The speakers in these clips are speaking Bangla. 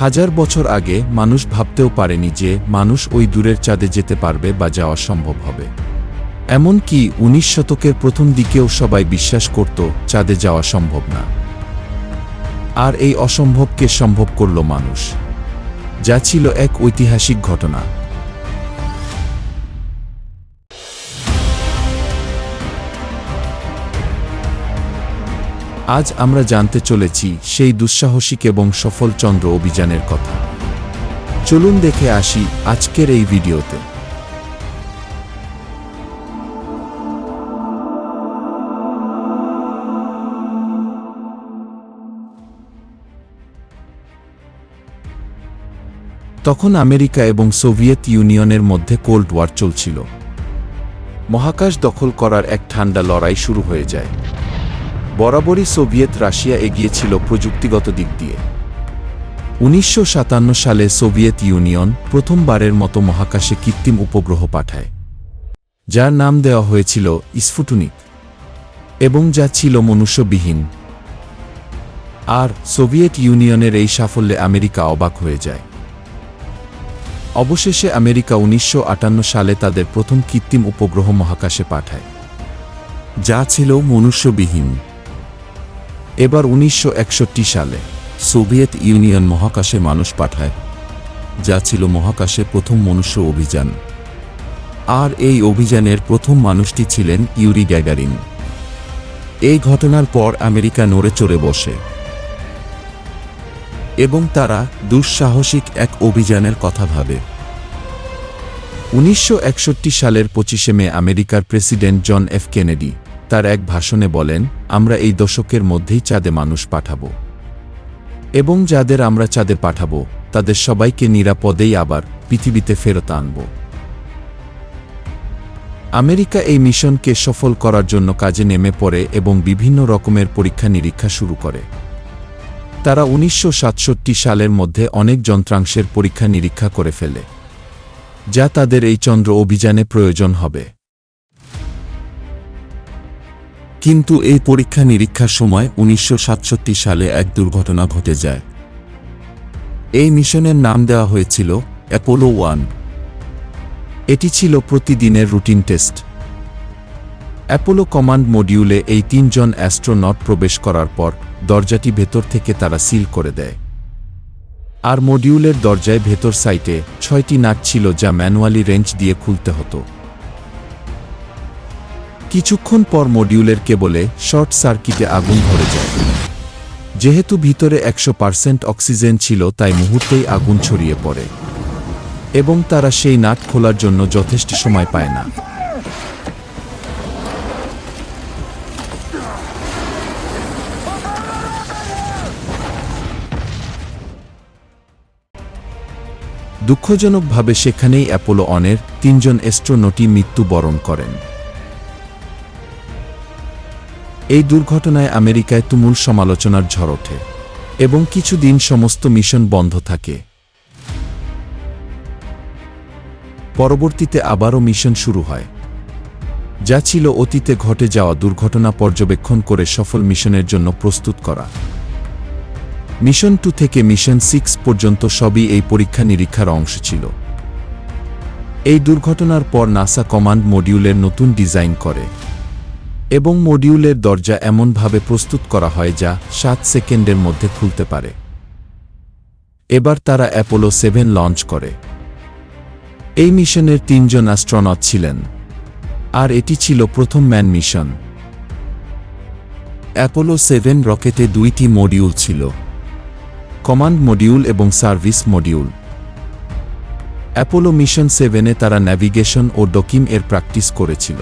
হাজার বছর আগে মানুষ ভাবতেও পারেনি যে মানুষ ওই দূরের চাঁদে যেতে পারবে বা যাওয়া সম্ভব হবে। এমনকি উনিশ শতকের প্রথম দিকেও সবাই বিশ্বাস করত, চাঁদে যাওয়া সম্ভব না। আর এই অসম্ভবকে সম্ভব করল মানুষ। যা ছিল এক ঐতিহাসিক ঘটনা। আজ আমরা জানতে চলেছি সেই দুঃসাহসিক এবং সফল চন্দ্র অভিযানের কথা। চলুন দেখে আসি আজকের এই ভিডিওতে। তখন আমেরিকা এবং সোভিয়েত ইউনিয়নের মধ্যে কোল্ড ওয়ার চলছিল। মহাকাশ দখল করার এক ঠান্ডা লড়াই শুরু হয়ে যায়। বরাবরই সোভিয়েত রাশিয়া এগিয়েছিল প্রযুক্তিগত দিক দিয়ে। উনিশশো সাতান্ন সালে সোভিয়েত ইউনিয়ন প্রথমবারের মতো মহাকাশে কৃত্রিম উপগ্রহ পাঠায়, যার নাম দেওয়া হয়েছিল স্ফুটুনিক, এবং যা ছিল মনুষ্যবিহীন। আর সোভিয়েত ইউনিয়নের এই সাফল্যে আমেরিকা অবাক হয়ে যায়। অবশেষে আমেরিকা উনিশশো আটান্ন সালে তাদের প্রথম কৃত্রিম উপগ্রহ মহাকাশে পাঠায়, যা ছিল মনুষ্যবিহীন। এবার উনিশশো একষট্টি সালে সোভিয়েত ইউনিয়ন মহাকাশে মানুষ পাঠায়, যা ছিল মহাকাশে প্রথম মনুষ্য অভিযান। আর এই অভিযানের প্রথম মানুষটি ছিলেন ইউরি গ্যাগারিন। এই ঘটনার পর আমেরিকা নড়ে চড়ে বসে। এবং তারা দুঃসাহসিক এক অভিযানের কথা ভাবে। উনিশশো একষট্টি সালের পঁচিশে মে আমেরিকার প্রেসিডেন্ট জন এফ কেনেডি তার এক ভাষণে বলেন, আমরা এই দশকের মধ্যেই চাঁদে মানুষ পাঠাব। এবং যাদের আমরা চাঁদে পাঠাব, তাদের সবাইকে নিরাপদেই আবার পৃথিবীতে ফেরত আনব। আমেরিকা এই মিশনকে সফল করার জন্য কাজে নেমে পড়ে এবং বিভিন্ন রকমের পরীক্ষা নিরীক্ষা শুরু করে। তারা উনিশশো সাতষট্টি সালের মধ্যে অনেক যন্ত্রাংশের পরীক্ষা নিরীক্ষা করে ফেলে, যা তাদের এই চন্দ্র অভিযানে প্রয়োজন হবে। কিন্তু এই পরীক্ষা নিরীক্ষার সময় উনিশশো সাতষট্টি সালে এক দুর্ঘটনা ঘটে যায়। এই মিশনের নাম দেওয়া হয়েছিল অ্যাপোলো ওয়ান। এটি ছিল প্রতিদিনের রুটিন টেস্ট। অ্যাপোলো কমান্ড মডিউলে এই তিনজন অ্যাস্ট্রোনট প্রবেশ করার পর দরজাটি ভেতর থেকে তারা সিল করে দেয়। আর মডিউলের দরজায় ভেতর সাইটে ছয়টি নাট ছিল যা ম্যানুয়ালি রেঞ্জ দিয়ে খুলতে হতো। কিছুক্ষণ পর মডিউলের কেবলে শর্ট সার্কিটে আগুন ধরে যায়। যেহেতু ভিতরে একশো পার্সেন্ট অক্সিজেন ছিল, তাই মুহূর্তেই আগুন ছড়িয়ে পড়ে। এবং তারা সেই নাট খোলার জন্য যথেষ্ট সময় পায় না। দুঃখজনকভাবে সেখানেই অ্যাপোলো অনের তিনজন অ্যাস্ট্রোনটি মৃত্যুবরণ করেন। এই দুর্ঘটনায় আমেরিকায় তুমুল সমালোচনার ঝড় ওঠে এবং কিছুদিন সমস্ত মিশন বন্ধ থাকে। পরবর্তীতে আবারও মিশন শুরু হয়। যা ছিল অতীতে ঘটে যাওয়া দুর্ঘটনা পর্যবেক্ষণ করে সফল মিশনের জন্য প্রস্তুত করা। মিশন টু থেকে মিশন সিক্স পর্যন্ত সবই এই পরীক্ষা নিরীক্ষার অংশ ছিল। এই দুর্ঘটনার পর নাসা কমান্ড মডিউলের নতুন ডিজাইন করে। এবং মডিউলের দরজা এমনভাবে প্রস্তুত করা হয় যা সাত সেকেন্ডের মধ্যে খুলতে পারে। এবার তারা অ্যাপোলো সেভেন লঞ্চ করে। এই মিশনের তিনজন অ্যাস্ট্রনট ছিলেন, আর এটি ছিল প্রথম ম্যান মিশন। অ্যাপোলো সেভেন রকেটে দুইটি মডিউল ছিল, কমান্ড মডিউল এবং সার্ভিস মডিউল। অ্যাপোলো মিশন সেভেনে তারা ন্যাভিগেশন ও ডকিম এর প্র্যাকটিস করেছিল।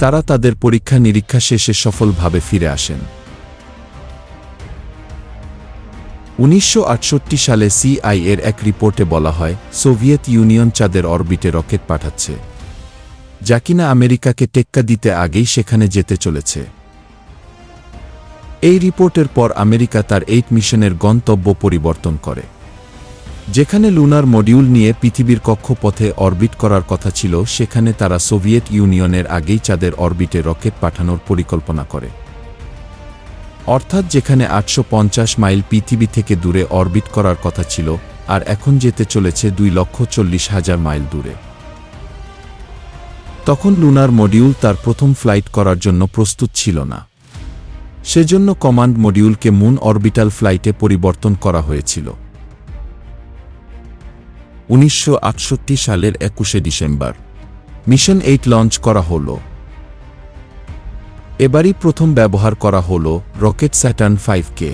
তারা তাদের পরীক্ষা নিরীক্ষা শেষে সফলভাবে ফিরে আসেন। উনিশশো আটষট্টি সালে সিআই এর এক রিপোর্টে বলা হয়, সোভিয়েত ইউনিয়ন চাঁদের অরবিটে রকেট পাঠাচ্ছে, যা কিনা আমেরিকাকে টেক্কা দিতে আগেই সেখানে যেতে চলেছে। এই রিপোর্টের পর আমেরিকা তার এইট মিশনের গন্তব্য পরিবর্তন করে। যেখানে লুনার মডিউল নিয়ে পৃথিবীর কক্ষপথে অরবিট করার কথা ছিল, সেখানে তারা সোভিয়েত ইউনিয়নের আগেই চাঁদের অরবিটে রকেট পাঠানোর পরিকল্পনা করে। অর্থাৎ যেখানে আটশো পঞ্চাশ মাইল পৃথিবী থেকে দূরে অরবিট করার কথা ছিল, আর এখন যেতে চলেছে দুই লক্ষ চল্লিশ হাজার মাইল দূরে। তখন লুনার মডিউল তার প্রথম ফ্লাইট করার জন্য প্রস্তুত ছিল না। সেজন্য কমান্ড মডিউলকে মুন অরবিটাল ফ্লাইটে পরিবর্তন করা হয়েছিল। উনিশশো আটষট্টি সালের একুশে ডিসেম্বর। মিশন এইট লঞ্চ করা হল। এবারই প্রথম ব্যবহার করা হল রকেট স্যাটার্ন ফাইভ কে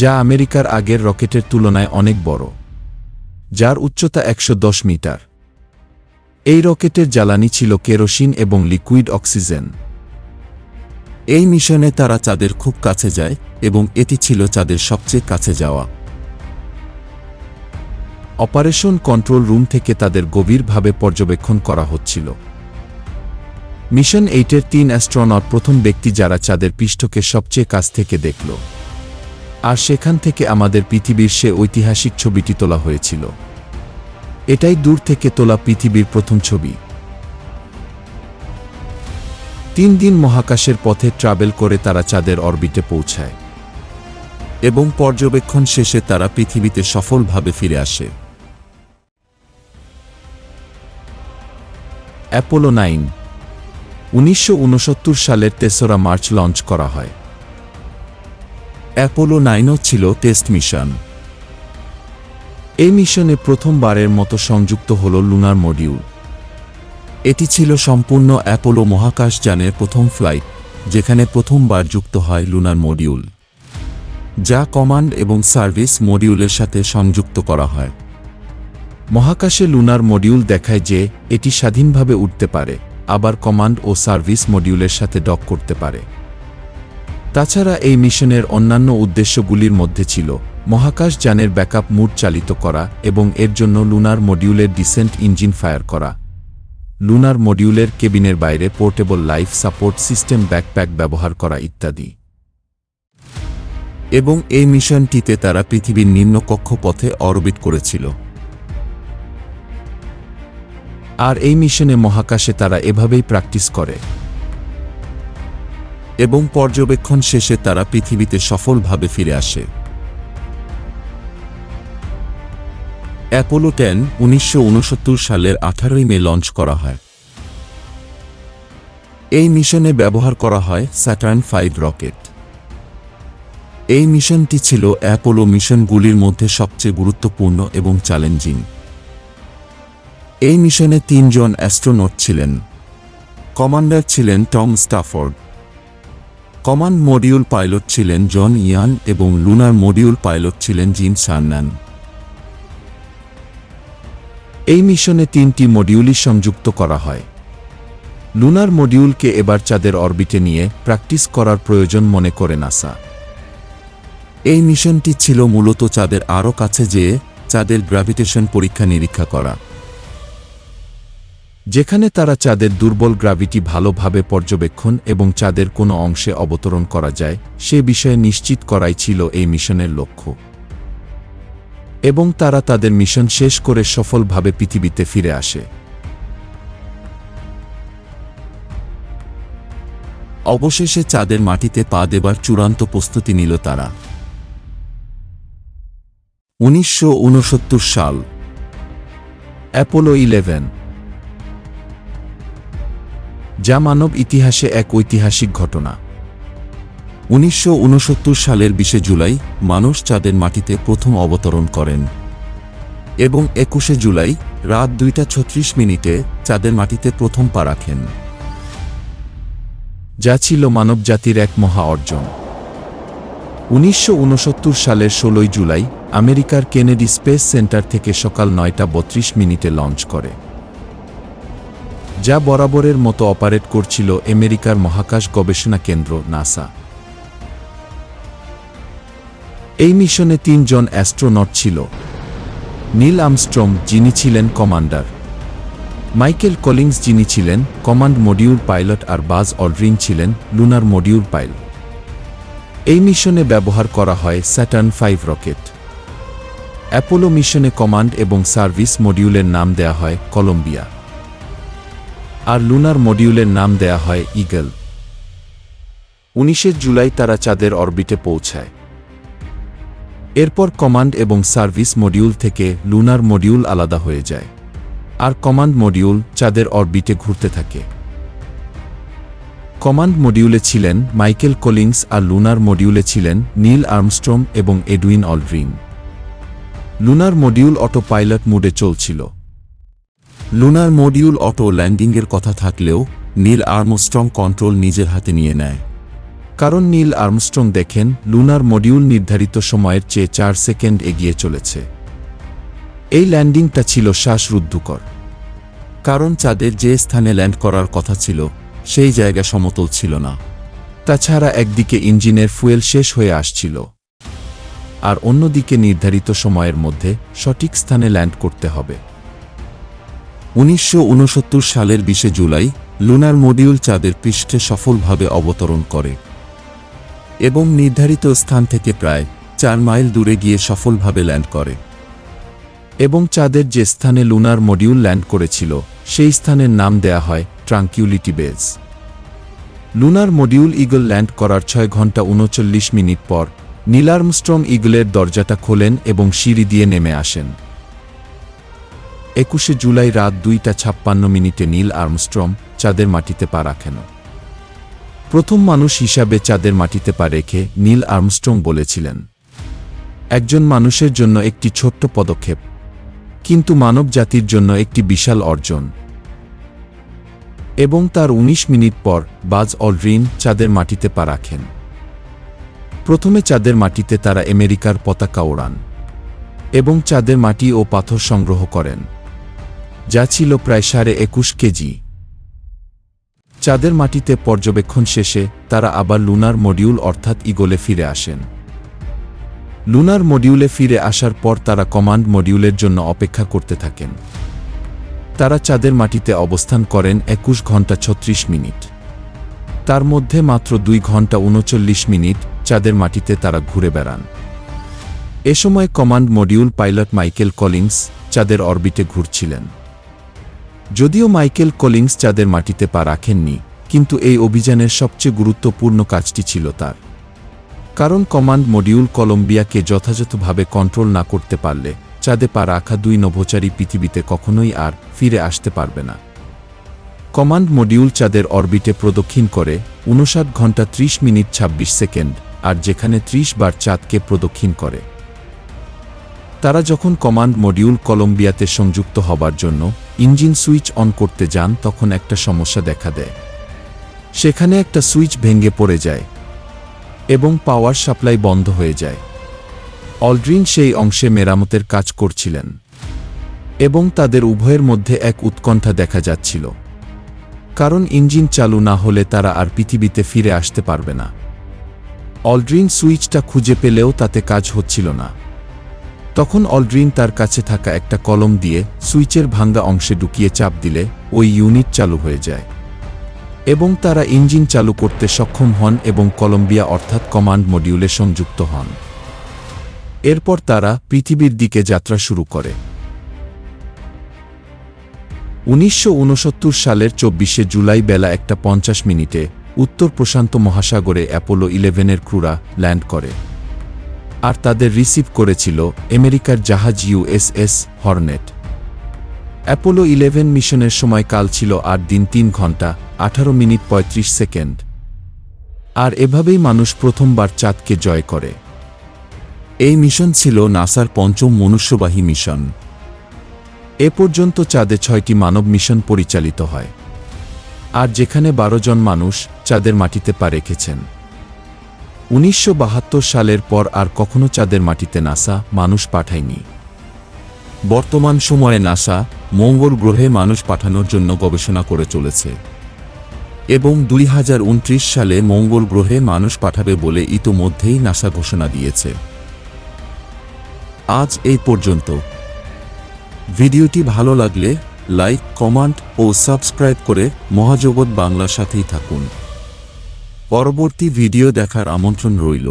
যা আমেরিকার আগের রকেটের তুলনায় অনেক বড়, যার উচ্চতা একশো দশ মিটার। এই রকেটের জ্বালানি ছিল কেরোসিন এবং লিকুইড অক্সিজেন। এই মিশনে তারা চাঁদের খুব কাছে যায় এবং এটি ছিল চাঁদের সবচেয়ে কাছে যাওয়া। অপারেশন কন্ট্রোল রুম থেকে তাদের গভীরভাবে পর্যবেক্ষণ করা হচ্ছিল। মিশন এইটের তিন অ্যাস্ট্রনট প্রথম ব্যক্তি যারা চাঁদের পৃষ্ঠকে সবচেয়ে কাছ থেকে দেখল। আর সেখান থেকে আমাদের পৃথিবীর সে ঐতিহাসিক ছবিটি তোলা হয়েছিল। এটাই দূর থেকে তোলা পৃথিবীর প্রথম ছবি। তিন দিন মহাকাশের পথে ট্রাভেল করে তারা চাঁদের অরবিটে পৌঁছায়। এবং পর্যবেক্ষণ শেষে তারা পৃথিবীতে সফলভাবে ফিরে আসে। Apollo nine. উনিশশো উনসত্তর সালের তেসরা মার্চ লঞ্চ করা হয়। অ্যাপোলো নাইনও ছিল টেস্ট মিশন। এই মিশনে প্রথমবারের মতো সংযুক্ত হল লুনার মডিউল। এটি ছিল সম্পূর্ণ অ্যাপোলো মহাকাশযানের প্রথম ফ্লাইট, যেখানে প্রথমবার যুক্ত হয় লুনার মডিউল। যা কমান্ড এবং সার্ভিস মডিউলের সাথে সংযুক্ত করা হয়। মহাকাশে লুনার মডিউল দেখায় যে, এটি স্বাধীনভাবে উঠতে পারে, আবার কমান্ড ও সার্ভিস মডিউলের সাথে ডক করতে পারে। তাছাড়া এই মিশনের অন্যান্য উদ্দেশ্যগুলির মধ্যে ছিল, মহাকাশ যানের ব্যাকআপ মুড চালিত করা এবং এর জন্য লুনার মডিউলের ডিসেন্ট ইঞ্জিন ফায়ার করা। লুনার মডিউলের কেবিনের বাইরে portable life support system backpack ব্যবহার করা ইত্যাদি। এবং এই মিশনটিতে তারা পৃথিবীর নিম্ন কক্ষপথে অরবিট করেছিল। আর এই মিশনে মহাকাশে তারা এভাবেই প্র্যাকটিস করে। এবং পর্যবেক্ষণ শেষে তারা পৃথিবীতে সফলভাবে ফিরে আসে। অ্যাপোলো টেন উনিশশো উনসত্তর সালের আঠারোই মে লঞ্চ করা হয়। এই মিশনে ব্যবহার করা হয় স্যাটার্ন ফাইভ রকেট। এই মিশনটি ছিল অ্যাপোলো মিশনগুলির মধ্যে সবচেয়ে গুরুত্বপূর্ণ এবং চ্যালেঞ্জিং। এই মিশনে তিনজন অ্যাস্ট্রোনট ছিলেন। কমান্ডার ছিলেন Tom Stafford. Command module pilot ছিলেন জন ইয়ান এবং লুনার মডিউল পাইলট ছিলেন জিম সান্নান। এই মিশনে তিনটি মডিউলই সংযুক্ত করা হয়। লুনার মডিউলকে এবার চাঁদের অরবিটে নিয়ে প্র্যাকটিস করার প্রয়োজন মনে করে নাসা। এই মিশনটি ছিল মূলত চাঁদের আরও কাছে যেয়ে চাঁদের গ্র্যাভিটেশন পরীক্ষা নিরীক্ষা করা। যেখানে তারা চাঁদের দুর্বল গ্রাভিটি ভালোভাবে পর্যবেক্ষণ এবং চাঁদের কোনো অংশে অবতরণ করা যায়, সে বিষয়ে নিশ্চিত করাই ছিল এই মিশনের লক্ষ্য। এবং তারা তাদের মিশন শেষ করে সফলভাবে পৃথিবীতে ফিরে আসে। অবশেষে চাঁদের মাটিতে পা দেবার চূড়ান্ত প্রস্তুতি নিল তারা। উনিশশো উনসত্তর সাল, অ্যাপোলো ইলেভেন যা মানব ইতিহাসে এক ঐতিহাসিক ঘটনা। উনিশশো উনসত্তর সালের বিশে জুলাই মানুষ চাঁদের মাটিতে প্রথম অবতরণ করেন এবং একুশে জুলাই রাত দুইটা ছত্রিশ মিনিটে চাঁদের মাটিতে প্রথম পা রাখেন। যা ছিল মানব জাতির এক মহা অর্জন। উনিশশো উনসত্তর সালের ষোলোই জুলাই আমেরিকার কেনেডি স্পেস সেন্টার থেকে সকাল নয়টা বত্রিশ মিনিটে লঞ্চ করে। যা বরাবরের মতো অপারেট করছিল আমেরিকার মহাকাশ গবেষণা কেন্দ্র নাসা। এই মিশনে তিনজন অ্যাস্ট্রোনট ছিল। নীল আমস্ট্রম যিনি ছিলেন কমান্ডার। মাইকেল কলিংস যিনি ছিলেন কমান্ড মডিউল পাইলট আর বাজ অল্ড্রিন ছিলেন লুনার মডিউল পাইলট এই মিশনে ব্যবহার করা হয় স্যাটার্ন ফাইভ রকেট। অ্যাপোলো মিশনে কমান্ড এবং সার্ভিস মডিউলের নাম দেয়া হয় কলম্বিয়া। আর লুনার মডিউলের নাম দেয়া হয় ইগল। উনিশে জুলাই তারা চাঁদের অরবিটে পৌঁছায়। এরপর কমান্ড এবং সার্ভিস মডিউল থেকে লুনার মডিউল আলাদা হয়ে যায়। আর কমান্ড মডিউল চাঁদের অরবিটে ঘুরতে থাকে। কমান্ড মডিউলে ছিলেন মাইকেল কলিংস আর লুনার মডিউলে ছিলেন নীল আর্মস্ট্রম এবং Edwin Aldrin. Lunar module auto pilot মুডে চলছিল। লুনার মডিউল অটো ল্যান্ডিংয়ের কথা থাকলেও নীল আর্মস্ট্রং কন্ট্রোল নিজের হাতে নিয়ে নেয়। কারণ নীল আর্মস্ট্রং দেখেন লুনার মডিউল নির্ধারিত সময়ের চেয়ে চার সেকেন্ড এগিয়ে চলেছে। এই ল্যান্ডিংটা ছিল শ্বাসরুদ্ধকর। কারণ চাঁদের যে স্থানে ল্যান্ড করার কথা ছিল, সেই জায়গা সমতল ছিল না। তাছাড়া একদিকে ইঞ্জিনের ফুয়েল শেষ হয়ে আসছিল। আর অন্যদিকে নির্ধারিত সময়ের মধ্যে সঠিক স্থানে ল্যান্ড করতে হবে। উনিশশো উনসত্তর সালের বিশে জুলাই লুনার মডিউল চাঁদের পৃষ্ঠে সফলভাবে অবতরণ করে এবং নির্ধারিত স্থান থেকে প্রায় চার মাইল দূরে গিয়ে সফলভাবে ল্যান্ড করে। এবং চাঁদের যে স্থানে লুনার মডিউল ল্যান্ড করেছিল, সেই স্থানের নাম দেয়া হয় tranquility base lunar module eagle land করার ছয় ঘণ্টা উনচল্লিশ মিনিট পর নীলার্মস্ট্রম ইগলের দরজাটা খোলেন এবং সিঁড়ি দিয়ে নেমে আসেন। একুশে জুলাই রাত দুইটা ছাপ্পান্ন মিনিটে নীল আর্মস্ট্রম চাঁদের মাটিতে পা রাখেন। প্রথম মানুষ হিসাবে চাঁদের মাটিতে পা রেখে নীল আর্মস্ট্রং বলেছিলেন, একজন মানুষের জন্য একটি ছোট্ট পদক্ষেপ, কিন্তু মানব জাতির জন্য একটি বিশাল অর্জন। এবং তার ১৯ মিনিট পর বাজ অলড্রিন চাঁদের মাটিতে পা রাখেন। প্রথমে চাঁদের মাটিতে তারা আমেরিকার পতাকা ওড়ান এবং চাঁদের মাটি ও পাথর সংগ্রহ করেন। যা ছিল প্রায় সাড়ে একুশ কেজি। চাঁদের মাটিতে পর্যবেক্ষণ শেষে তারা আবার লুনার মডিউল অর্থাৎ ইগলে ফিরে আসেন। লুনার মডিউলে ফিরে আসার পর তারা কমান্ড মডিউলের জন্য অপেক্ষা করতে থাকেন। তারা চাঁদের মাটিতে অবস্থান করেন একুশ ঘণ্টা ছত্রিশ মিনিট। তার মধ্যে মাত্র দুই ঘণ্টা উনচল্লিশ মিনিট চাঁদের মাটিতে তারা ঘুরে বেড়ান। এ সময় command module pilot Michael Collins চাঁদের অরবিটে ঘুরছিলেন। যদিও মাইকেল কলিংস চাঁদের মাটিতে পা রাখেননি, কিন্তু এই অভিযানের সবচেয়ে গুরুত্বপূর্ণ কাজটি ছিল তার। কারণ কমান্ড মডিউল কলম্বিয়াকে যথাযথভাবে কন্ট্রোল না করতে পারলে চাঁদে পা রাখা দুই নভোচারী পৃথিবীতে কখনোই আর ফিরে আসতে পারবে না। কমান্ড মডিউল চাঁদের অরবিটে প্রদক্ষিণ করে উনষাট ঘণ্টা ত্রিশ মিনিট ২৬ সেকেন্ড, আর যেখানে ত্রিশ বার চাঁদকে প্রদক্ষিণ করে। তারা যখন কমান্ড মডিউল কলম্বিয়াতে সংযুক্ত হবার জন্য ইঞ্জিন সুইচ অন করতে যান, তখন একটা সমস্যা দেখা দেয়। সেখানে একটা সুইচ ভেঙে পড়ে যায় এবং পাওয়ার সাপ্লাই বন্ধ হয়ে যায়। অলড্রিন সেই অংশে মেরামতের কাজ করছিলেন এবং তাদের উভয়ের মধ্যে এক উৎকণ্ঠা দেখা যাচ্ছিল। কারণ ইঞ্জিন চালু না হলে তারা আর পৃথিবীতে ফিরে আসতে পারবে না। অলড্রিন সুইচটা খুঁজে পেলেও তাতে কাজ হচ্ছিল না। তখন অলড্রিন তার কাছে থাকা একটা কলম দিয়ে সুইচের ভাঙ্গা অংশে ঢুকিয়ে চাপ দিলে ওই ইউনিট চালু হয়ে যায়। এবং তারা ইঞ্জিন চালু করতে সক্ষম হন এবং কলম্বিয়া অর্থাৎ কমান্ড মডিউলে সংযুক্ত হন। এরপর তারা পৃথিবীর দিকে যাত্রা শুরু করে। উনিশশো উনসত্তর সালের চব্বিশে জুলাই বেলা একটা পঞ্চাশ মিনিটে উত্তর প্রশান্ত মহাসাগরে অ্যাপোলো ইলেভেনের ক্রুরা ল্যান্ড করে। আর তাদের রিসিভ করেছিল আমেরিকার জাহাজ ইউএসএস হর্নেট। অ্যাপোলো ইলেভেন মিশনের সময়কাল ছিল আট দিন তিন ঘণ্টা, আঠারো মিনিট ৩৫ সেকেন্ড। আর এভাবেই মানুষ প্রথমবার চাঁদকে জয় করে। এই মিশন ছিল নাসার পঞ্চম মনুষ্যবাহী মিশন। এ পর্যন্ত চাঁদে ছয়টি মানব মিশন পরিচালিত হয়। আর যেখানে বারো জন মানুষ চাঁদের মাটিতে পা রেখেছেন। উনিশশো বাহাত্তর সালের পর আর কখনো চাঁদের মাটিতে নাসা মানুষ পাঠায়নি। বর্তমান সময়ে নাসা মঙ্গল গ্রহে মানুষ পাঠানোর জন্য গবেষণা করে চলেছে। এবং দুই হাজার উনত্রিশ সালে মঙ্গল গ্রহে মানুষ পাঠাবে বলে ইতোমধ্যেই নাসা ঘোষণা দিয়েছে। আজ এই পর্যন্ত। ভিডিওটি ভালো লাগলে লাইক, কমেন্ট ও সাবস্ক্রাইব করে মহাজগৎ বাংলার সাথেই থাকুন। পরবর্তী ভিডিও দেখার আমন্ত্রণ রইল।